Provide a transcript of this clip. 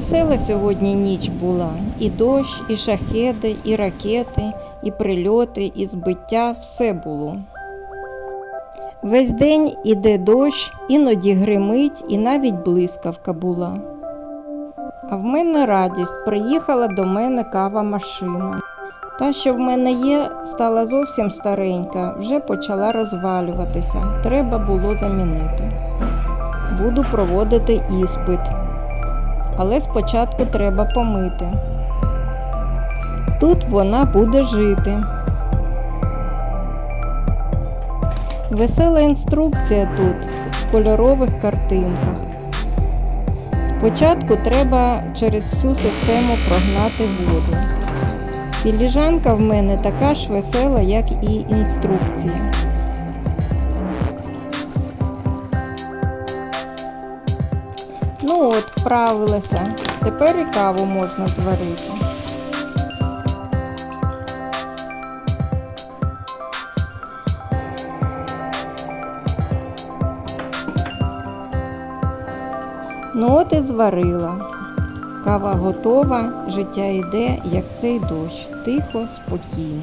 Весела сьогодні ніч була. І дощ, і шахеди, і ракети, і прильоти, і збиття все було. Весь день іде дощ, іноді гримить, і навіть блискавка була. А в мене радість приїхала до мене кава машина. Та, що в мене є, стала зовсім старенька, вже почала розвалюватися. Треба було замінити. Буду проводити іспит. Але спочатку треба помити. Тут вона буде жити. Весела інструкція тут в кольорових картинках. Спочатку треба через всю систему прогнати воду. Філіжанка в мене така ж весела, як і інструкція. Ну от, вправилася. Тепер і каву можна зварити. Ну от і зварила. Кава готова, життя йде, як цей дощ, тихо, спокійно.